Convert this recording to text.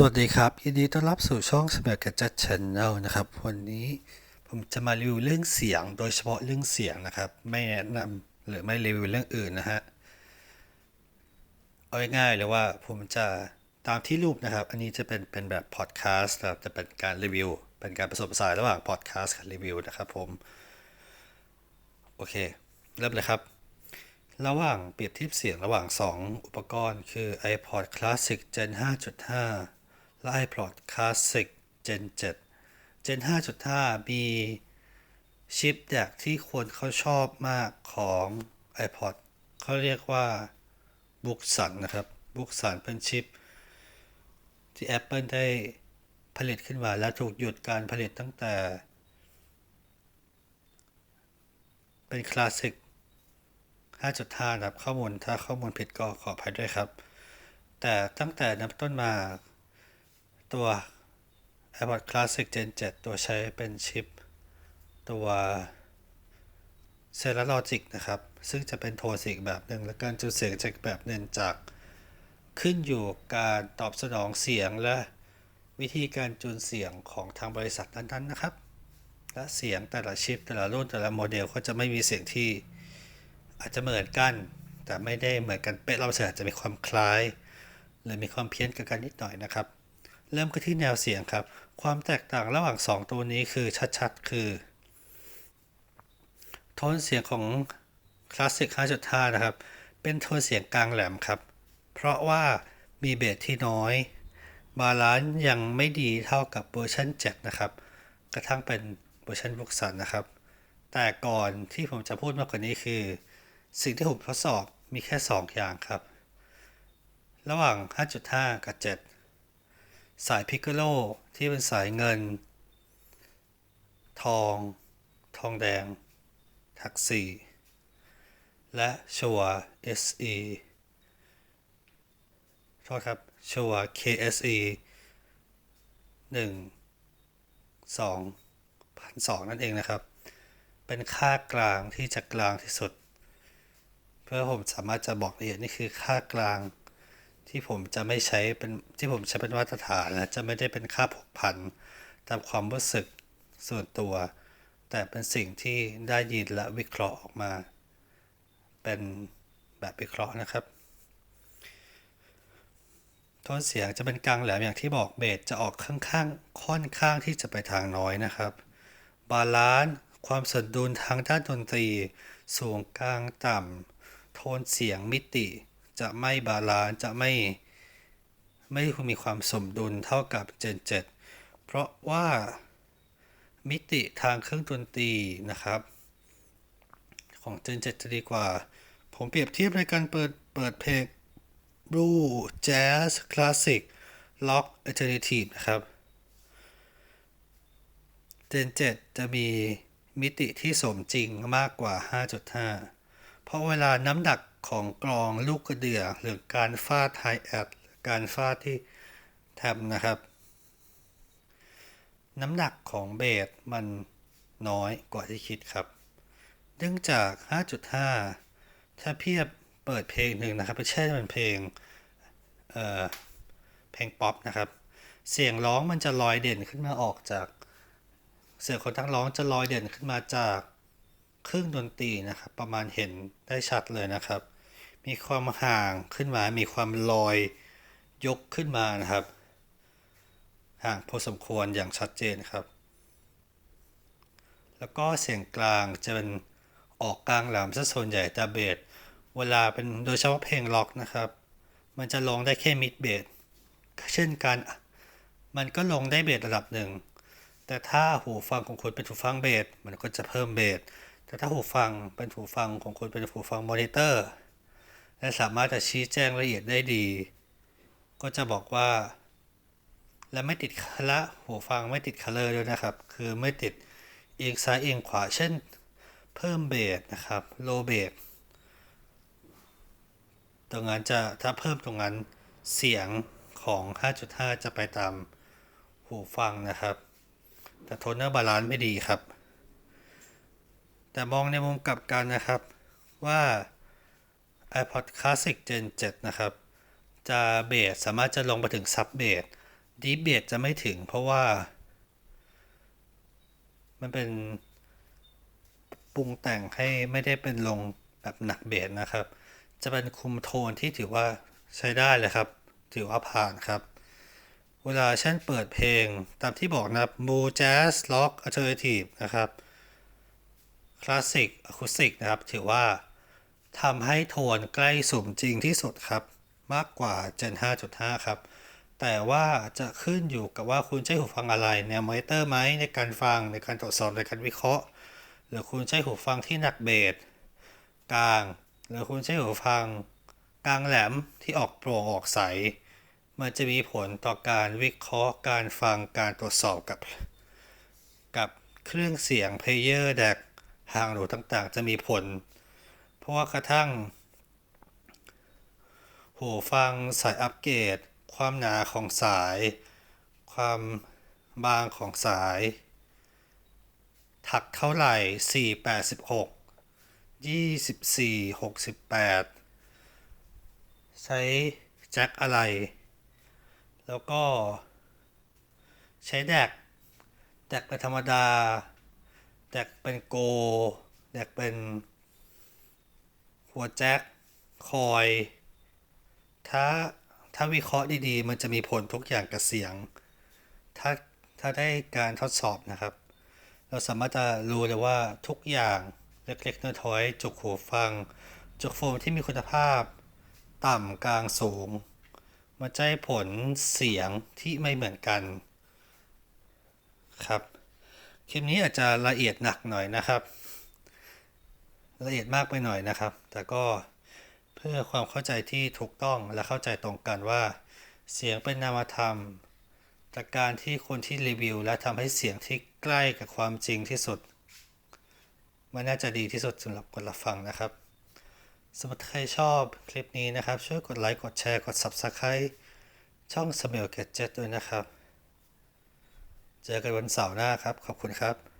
สวัสดีครับยินดีต้อนรับสู่ช่อง s m a r t Gadget Channel นะครับ วันนี้ผมจะมารีวิวเรื่องเสียงโดยเฉพาะเรื่องเสียงนะครับ ไม่แนะนำหรือไม่รีวิวเรื่องอื่นนะฮะเอาง่ายๆเลยว่าผมจะตามที่รูปนะครับ อันนี้จะเป็นเป็นแบบพอดแคสต์นะครับจะเป็นการรีวิว เป็นการผสมผสานระหว่างพอดแคสต์กับรีวิวนะครับผม โอเค เริ่มเลยครับ ระหว่างเปรียบเทียบเสียงระหว่าง 2 อุปกรณ์ คือ iPod Classic Gen 5.5 และ iPod Classic Gen 7 Gen 5.5 มีชิปแดกที่คนเขาชอบมากของ iPod เขาเรียกว่า b o o k s o n นะครับ b o o k s o n เป็นชิป ที่ Apple ได้ผลิตขึ้นมาและถูกหยุดการผลิตตั้งแต่ เป็นคลาสสิก 5.5 นะครับ ข้อมูลถ้าข้อมูลผิดก็ขออภัยด้วยครับ แต่ตั้งแต่นับต้นมา ตัว iPod Classic Gen 7 ตัวใช้เป็นชิป ตัว c e l l u l o g i c นะครับ ซึ่งจะเป็นโทนเสียงแบบหนึ่ง และการจูนเสียงจากแบบหนึ่งจาก ขึ้นอยู่การตอบสนองเสียงและวิธีการจูนเสียงของทางบริษัทนั้นๆนะครับ และเสียงแต่ละชิป แต่ละรุ่นแต่ละโมเดลก็จะไม่มีเสียงที่อาจจะเหมือนกัน แต่ไม่ได้เหมือนกันเป๊ะเราอาจจะมีความคล้ายหรือมีความเพี้ยนกันกันนิดหน่อยนะครับ เริ่มกันที่แนวเสียงครับ ความแตกต่างระหว่าง 2 ตัวนี้คือชัดๆ คือโทนเสียงของ Classic 5.5 นะครับ เป็นโทนเสียงกลางแหลมครับ เพราะว่ามีเบสที่น้อย บาลานซ์ยังไม่ดีเท่ากับเวอร์ชัน7นะครับ กระทั่งเป็นเวอร์ชันบุกสันนะครับ แต่ก่อนที่ผมจะพูดมากกว่านี้คือ สิ่งที่ผมทดสอบมีแค่ 2 อย่างครับ ระหว่าง 5.5 กับ 7 สายพิกโลที่เป็นสายเงิน ทอง ทองแดง ทักซีและชัว SE โทษครับชัว KSE 1 2พันสองนั่นเองนะครับ เป็นค่ากลางที่จะกลางที่สุด เพื่อผมสามารถจะบอกละเอียดนี่คือค่ากลาง ที่ผมจะไม่ใช้เป็นที่ผมใช้เป็นมาตรฐานนะจะไม่ได้เป็นค่าผกผันตามความรู้สึกส่วนตัว แต่เป็นสิ่งที่ได้ยินและวิเคราะห์ออกมา เป็นแบบวิเคราะห์นะครับโทนเสียงจะเป็นกลางแหลมอย่างที่บอกเบสจะออกข้างๆค่อนข้างที่จะไปทางน้อยนะครับ บาลานซ์ความสมดุลทางด้านดนตรี สูงกลางต่ำโทนเสียงมิติ จะไม่บาลานซ์จะไม่ไม่มีความสมดุลเท่ากับ Gen 7 เพราะว่ามิติทางเครื่องดนตรีนะครับ ของ Gen 7 จะดีกว่า ผมเปรียบเทียบในการเปิดเปิดเพลงบลูแจ๊สคลาสสิกล็อกเอเทอร์เนทีฟนะครับ Gen 7 จะมีมิติที่สมจริงมากกว่า 5.5 เพราะเวลาน้ำหนัก ของกลองลูกกระเดื่อหรือการฟาดไฮแอดการฟาดที่แท็บนะครับ น้ำหนักของเบสมันน้อยกว่าที่คิดครับ เนื่องจาก 5.5 ถ้าเพียบเปิดเพลงหนึ่งนะครับไม่ใช่เป็นเพลงเอ่อเพลงป๊อปนะครับ เสียงร้องมันจะลอยเด่นขึ้นมาออกจาก เสียงคนทั้งร้องจะลอยเด่นขึ้นมาจาก เครื่องดนตรีนะครับ ประมาณเห็นได้ชัดเลยนะครับ มีความห่างขึ้นมา มีความลอยยกขึ้นมานะครับ ห่างพอสมควรอย่างชัดเจนครับ แล้วก็เสียงกลางจะเป็นออกกลางแหลมซะส่วนใหญ่แต่เบสเวลาเป็นโดยเฉพาะเพลงล็อกนะครับ มันจะลงได้แค่มิดเบสเช่นกันมันก็ลงได้เบสระดับหนึ่ง แต่ถ้าหูฟังของคุณเป็นหูฟังเบสมันก็จะเพิ่มเบส แต่ถ้าหูฟังเป็นหูฟังของคุณเป็นหูฟังมอนิเตอร์ และสามารถจะชี้แจงละเอียดได้ดี ก็จะบอกว่า และไม่ติดคละหูฟังไม่ติดคัลเลอร์ด้วยนะครับ คือไม่ติดเอียงซ้ายเอียงขวาเช่น เพิ่มเบสนะครับโลเบสตรงนั้นจะถ้าเพิ่มตรงนั้นเสียงของ 5.5 จะไปตามหูฟังนะครับ แต่โทนเนอร์บาลานซ์ไม่ดีครับ แต่มองในมุมกลับกันนะครับว่า iPod Classic Gen 7 นะครับ จะเบสสามารถจะลงไปถึงซับเบสดีเบตจะไม่ถึงเพราะว่า มันเป็นปรุงแต่งให้ไม่ได้เป็นลงแบบหนักเบสนะครับ จะเป็นคุมโทนที่ถือว่าใช้ได้เลยครับ ถือว่าผ่านครับ เวลาฉันเปิดเพลงตามที่บอกนับมูแจ๊สล็อกอัลเทอร์เนทีฟนะครับ คลาสสิกอะคูสติกนะครับ ถือว่าทำให้โทนใกล้สมจริงที่สุดครับ มากกว่า Gen 5.5 ครับ แต่ว่าจะขึ้นอยู่กับว่าคุณใช้หูฟังอะไรแนวมอนิเตอร์ไหมในการฟังในการตรวจสอบในการวิเคราะห์ หรือคุณใช้หูฟังที่หนักเบสกลาง หรือคุณใช้หูฟังกลางแหลมที่ออกโปร่งออกใส มันจะมีผลต่อการวิเคราะห์การฟังการตรวจสอบกับ กับเครื่องเสียงเพลเยอร์แดก หางหนูต่างๆ จะมีผล เพราะว่ากระทั่ง หูฟังสายอัปเกรด ความหนาของสาย ความบางของสาย ถักเท่าไหร่ 4 86 24 68 ใช้แจ็คอะไร แล้วก็ใช้แดกแดกเป็นธรรมดา แดกเป็นโกแดกเป็นหัวแจ็คคอย ถ้าถ้าวิเคราะห์ดีๆ มันจะมีผลทุกอย่างกับเสียง ถ้าถ้าได้การทดสอบนะครับ เราสามารถจะรู้เลยว่าทุกอย่างเล็กๆน้อยๆจุกหูฟัง จุกโฟมที่มีคุณภาพ ต่ำกลางสูง มันจะให้ผลเสียงที่ไม่เหมือนกันครับ คลิปนี้อาจจะละเอียดหนักหน่อยนะครับ ละเอียดมากไปหน่อยนะครับ แต่ก็เพื่อความเข้าใจที่ถูกต้องและเข้าใจตรงกันว่า เสียงเป็นนามธรรม จากการที่คนที่รีวิว และทำให้เสียงที่ใกล้กับความจริงที่สุด มันน่าจะดีที่สุดสำหรับคนรับฟังนะครับสำหรับใครชอบคลิปนี้นะครับ ช่วยกดไลค์ กดแชร์ กด Subscribe ช่อง s m e l Gadget ด้วยนะครับ เจอกันวันเสาร์หน้าครับ ขอบคุณครับ